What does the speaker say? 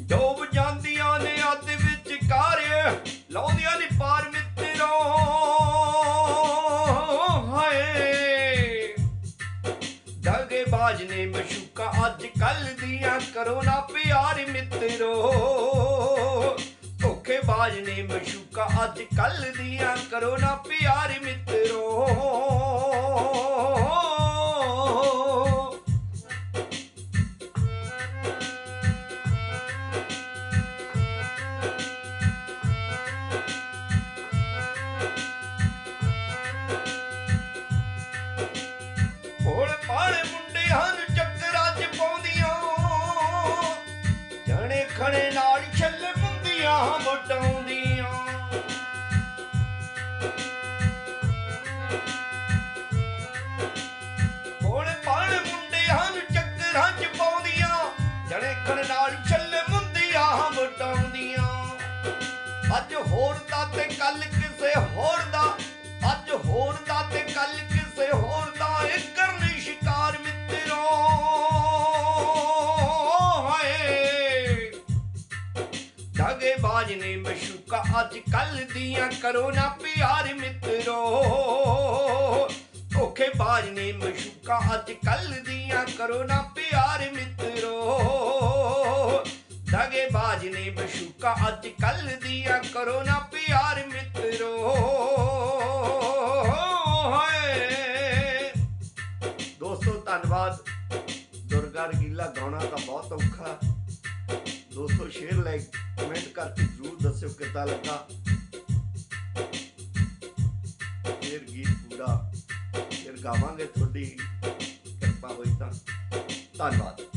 ਡੋਬ ਜਾਂਦੀਆਂ ਨੇ ਅੱਧ ਵਿੱਚ ਕਾਰੇ, ਲਾਉਂਦੀਆਂ ਪਾਰ ਮਿੱਤਰੋ। ਹਾਏ। ਦਗੇ ਬਾਜ ਨੇ ਮਸ਼ੂਕਾ ਅੱਜ ਕੱਲ ਦੀਆਂ ਕਰੋ ਨਾ ਪਿਆਰ ਮਿੱਤਰੋ। ਧੋਖੇ ਬਾਜ ਨੇ ਮਸ਼ੂਕਾ ਅੱਜ ਕੱਲ ਦੀਆਂ ਕਰੋ ਨਾ ਪਿਆਰ ਮਿੱਤਰੋ। ਖਣੇ ਨਾਲ ਛੱਲੇ ਮੁੰਦੀਆਂ ਵਟਾਉਂਦੀਆਂ ਦਾਗੇ ਨੇ ਮਸ਼ੂਕਾ ਅੱਜ ਕੱਲ ਦੀਆਂ ਕਰੋ ਨਾ ਪਿਆਰ ਮਿੱਤਰੋ। ਧੋਖੇ ਬਾਜ ਨੇ ਮਸ਼ੂਕਾ ਅੱਜ ਕੱਲ ਦੀਆਂ ਕਰੋ ਨਾ ਪਿਆਰ ਮਿੱਤਰੋ। ਦਾਗੇ ਬਾਜ ਨੇ ਮਸ਼ੂਕਾ ਅੱਜ ਕੱਲ ਦੀਆਂ ਕਰੋ ਨਾ ਪਿਆਰ ਮਿੱਤਰੋ। ਹਾਏ ਦੋਸਤੋ, ਧੰਨਵਾਦ। ਦੁਰਗਾ ਰਗੀਲਾ ਗਾਉਣਾ ਤਾਂ ਬਹੁਤ ਔਖਾ। ਦੋਸਤੋ ਸ਼ੇਅਰ ਲਾਈਕ ਕਮੈਂਟ ਕਰਕੇ ਜ਼ਰੂਰ ਦੱਸਿਓ ਕਿੱਦਾਂ ਲੱਗਾ। ਫਿਰ ਗੀਤ ਪੂਰਾ, ਫਿਰ ਗਾਵਾਂਗੇ ਤੁਹਾਡੀ ਕਿਰਪਾ ਹੋਈ ਤਾਂ। ਧੰਨਵਾਦ।